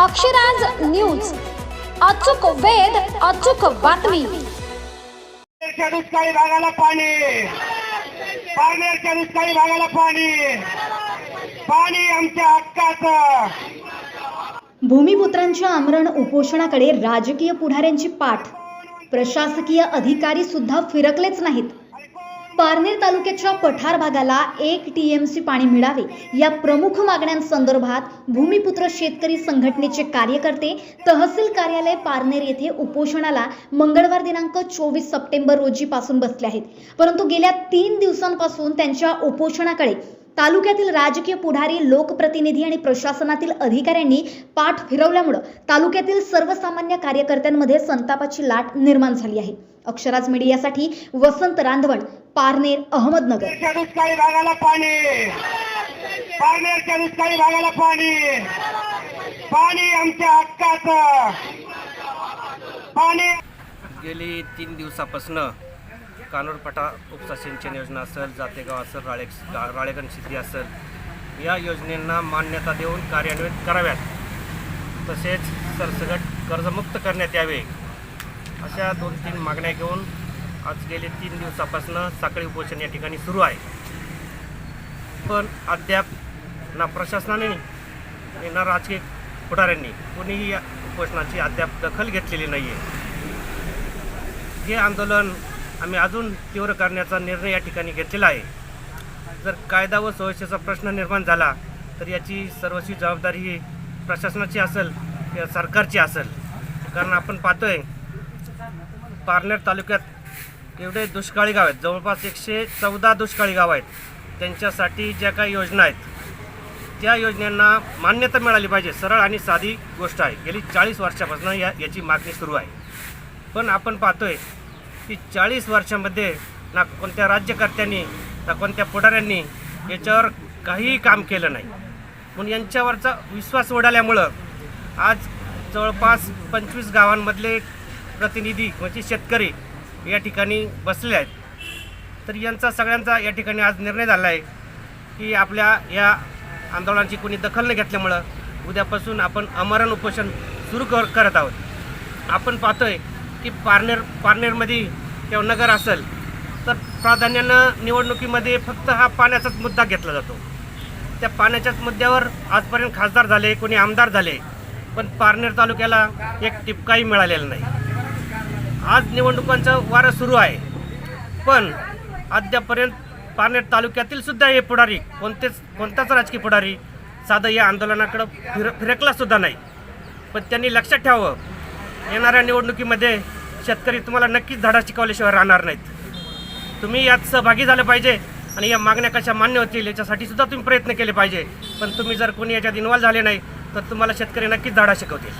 Akshraj news. अचूक वेध अचूक बातमी. दुष्काळी भागाला पाणी. पारनेरच्या दुष्काळी भागाला पाणी. पाणी आमच्या हक्काचं. भूमिपुत्रांच्या आमरण उपोषणाकडे राजकीय पुढाऱ्यांची पाठ. प्रशासकीय अधिकारी सुद्धा फिरकलेच नाहीत. पारनेर तालुक्याच्या पठार भागाला एक टीएमसी पाणी मिळावे या प्रमुख मागण्यांसंदर्भात भूमिपुत्र शेतकरी संघटनेचे कार्यकर्ते तहसील कार्यालय पारनेर येथे उपोषणाला मंगळवार दिनांक चोवीस सप्टेंबर रोजी पासून बसले आहेत. परंतु गेल्या तीन दिवसांपासून त्यांच्या उपोषणाकडे तालुक्यातील राजकीय पुढारी लोकप्रतिनिधी आणि प्रशासनातील अधिकाऱ्यांनी पाठ फिरवल्यामुळं तालुक्यातील सर्वसामान्य कार्यकर्त्यांमध्ये संतापाची लाट निर्माण झाली आहे. अक्षराज मीडियासाठी वसंत रांधवण पारनेर अहमदनगर. भागाला पाणी. पारनेरच्या दुष्काळी भागाला पाणी. पाणी आमच्या हक्काचं. पाणी. गेली तीन दिवसापासून कानोरपटा उपसा सिंचन योजना असेल जातेगाव असेल राळे राळेगण सिद्धी असेल या योजनेंना मान्यता देऊन कार्यान्वित कराव्यात. तसेच सरसगट कर्जमुक्त करण्यात यावे. अशा दोन तीन मागण्या घेऊन आज गेले तीन दिवसापासून साखळी उपोषण या ठिकाणी सुरू आहे. पण अद्याप ना प्रशासनाने ना राजकीय पुढाऱ्यांनी कोणीही या उपोषणाची अद्याप दखल घेतलेली नाही आहे हे आंदोलन आम्ही अजून तीव्र करण्याचा निर्णय या ठिकाणी घेतलेला आहे. जर कायदा व सुरक्षेचा प्रश्न निर्माण झाला तर याची सर्वस्वी जबाबदारी ही प्रशासनाची असेल किंवा सरकारची असेल. कारण आपण पाहतोय पारनेर तालुक्यात एवढे दुष्काळी गाव आहेत. जवळपास एकशे चौदा दुष्काळी गाव आहेत. त्यांच्यासाठी ज्या काही योजना आहेत त्या योजनांना मान्यता मिळाली पाहिजे. सरळ आणि साधी गोष्ट आहे. गेली चाळीस वर्षापासून या याची मागणी सुरू आहे. पण आपण पाहतोय की चाळीस वर्षामध्ये ना कोणत्या राज्यकर्त्यांनी ना कोणत्या पुढाऱ्यांनी याच्यावर काहीही काम केलं नाही. म्हणून यांच्यावरचा विश्वास उडाल्यामुळं आज जवळपास पंचवीस गावांमधले प्रतिनिधी म्हणजे शेतकरी या ठिकाणी बसले आहेत. तर यांचा सगळ्यांचा या ठिकाणी आज निर्णय झाला आहे की आपल्या या आंदोलनाची कोणी दखल न घेतल्यामुळं उद्यापासून आपण अमरण उपोषण सुरू कर करत आहोत. आपण पाहतोय की पारनेर पारनेरमध्ये किंवा नगर असेल तर प्राधान्यानं निवडणुकीमध्ये फक्त हा पाण्याचाच मुद्दा घेतला जातो. त्या पाण्याच्याच मुद्द्यावर आजपर्यंत खासदार झाले कोणी आमदार झाले पण पारनेर तालुक्याला एक टिपकाही मिळालेला नाही. आज निवडणुकांचं वारं सुरू आहे. पण अद्यापर्यंत पारनेर तालुक्यातील सुद्धा हे पुढारी कोणतेच कोणताच राजकीय पुढारी साधं या आंदोलनाकडं फिर फिरकलासुद्धा नाही. पण त्यांनी लक्षात ठेवावं येणाऱ्या निवडणुकीमध्ये शेतकरी तुम्हाला नक्कीच धडा शिकवल्याशिवाय राहणार नाहीत. तुम्ही यात सहभागी झालं पाहिजे आणि या मागण्या कशा मान्य होतील याच्यासाठी सुद्धा तुम्ही प्रयत्न केले पाहिजे. पण तुम्ही जर कोणी याच्यात इन्व्हॉल्व झाले नाही तर तुम्हाला शेतकरी नक्कीच धडा शिकवतील.